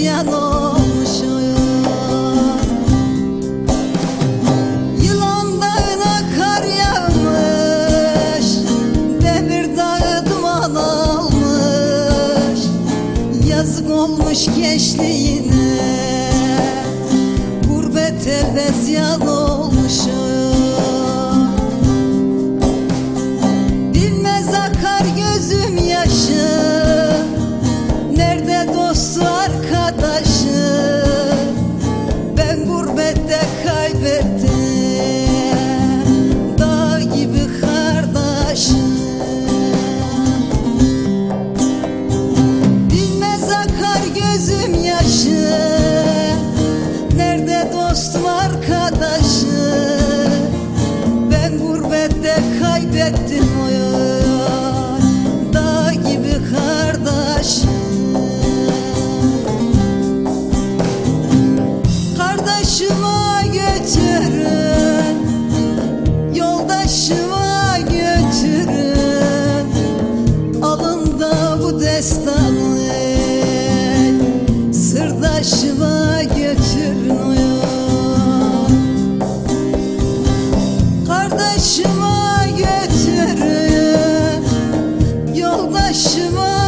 isyan olmuşum Yılan dağına kar yağmış Demir dağı almış. Yazık olmuş gençliğine Gurbet elde ziyan olmuşum veces başıma getir noya. Kardeşime getir. Yoldaşıma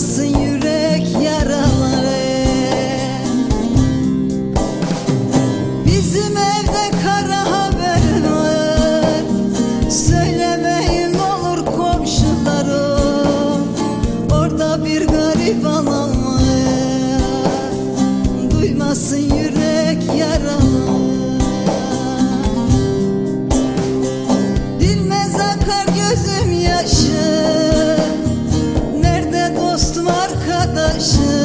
思念。是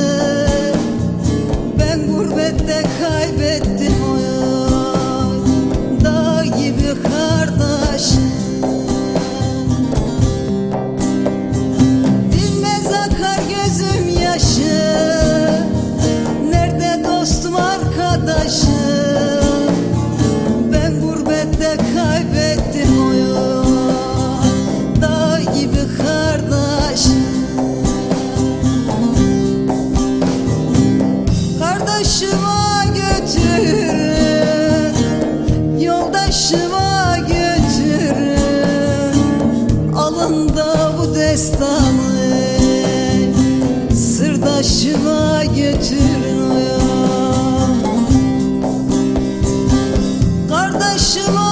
destanı Sırdaşıma götür Kardeşime